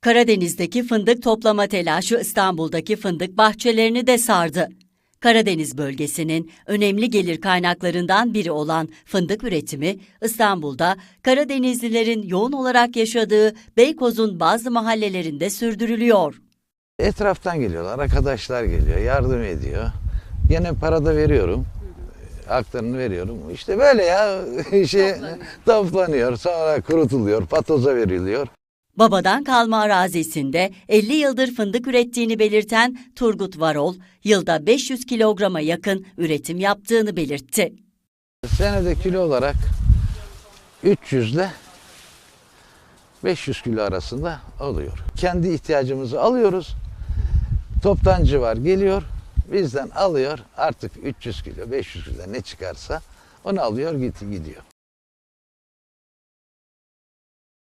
Karadeniz'deki fındık toplama telaşı İstanbul'daki fındık bahçelerini de sardı. Karadeniz bölgesinin önemli gelir kaynaklarından biri olan fındık üretimi İstanbul'da Karadenizlilerin yoğun olarak yaşadığı Beykoz'un bazı mahallelerinde sürdürülüyor. Etraftan geliyorlar, arkadaşlar geliyor, yardım ediyor. Gene para da veriyorum. Haklarını veriyorum. İşte böyle ya şey toplanıyor, sonra kurutuluyor, patoza veriliyor. Babadan kalma arazisinde 50 yıldır fındık ürettiğini belirten Turgut Varol, yılda 500 kilograma yakın üretim yaptığını belirtti. Senede kilo olarak 300 ile 500 kilo arasında oluyor. Kendi ihtiyacımızı alıyoruz. Toptancı var geliyor bizden alıyor artık 300 kilo 500 kilo ne çıkarsa onu alıyor gidiyor.